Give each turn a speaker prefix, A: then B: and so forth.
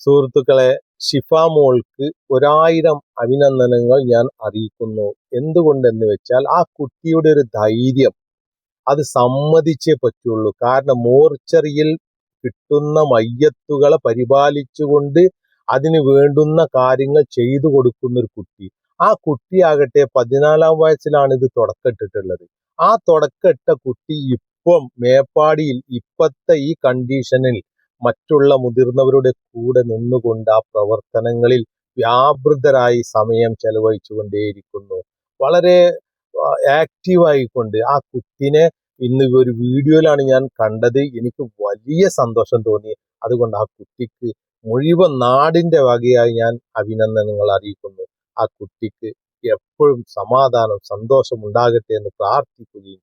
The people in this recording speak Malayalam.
A: സുഹൃത്തുക്കളെ ഷിഫ മോൾക്ക് ഒരായിരം അഭിനന്ദനങ്ങൾ ഞാൻ അറിയിക്കുന്നു. എന്തുകൊണ്ടെന്ന് വെച്ചാൽ ആ കുട്ടിയുടെ ഒരു ധൈര്യം അത് സമ്മതിച്ചേ പറ്റുള്ളൂ. കാരണം മോർച്ചറിയിൽ കിട്ടുന്ന മയ്യത്തുകളെ പരിപാലിച്ചുകൊണ്ട് അതിന് വേണ്ടുന്ന കാര്യങ്ങൾ ചെയ്തു കൊടുക്കുന്ന ഒരു കുട്ടി. ആ കുട്ടിയാകട്ടെ പതിനാലാം വയസ്സിലാണ് ഇത് തുടക്കമിട്ടിട്ടുള്ളത്. ആ തുടക്കമിട്ട കുട്ടി ഇപ്പം മേപ്പാടിയിൽ ഇപ്പത്തെ ഈ കണ്ടീഷനിൽ മറ്റുള്ള മുതിർന്നവരുടെ കൂടെ നിന്നുകൊണ്ട് ആ പ്രവർത്തനങ്ങളിൽ വ്യാപൃതരായി സമയം ചെലവഴിച്ചു കൊണ്ടേയിരിക്കുന്നു വളരെ ആക്റ്റീവായിക്കൊണ്ട് ആ കുട്ടിനെ ഇന്ന് ഒരു വീഡിയോയിലാണ് ഞാൻ കണ്ടത്. എനിക്ക് വലിയ സന്തോഷം തോന്നി. അതുകൊണ്ട് ആ കുട്ടിക്ക് മുഴുവൻ നാടിന്റെ വകയായി ഞാൻ അഭിനന്ദനങ്ങൾ അറിയിക്കുന്നു. ആ കുട്ടിക്ക് എപ്പോഴും സമാധാനം സന്തോഷം ഉണ്ടാകട്ടെ എന്ന് പ്രാർത്ഥിക്കുകയും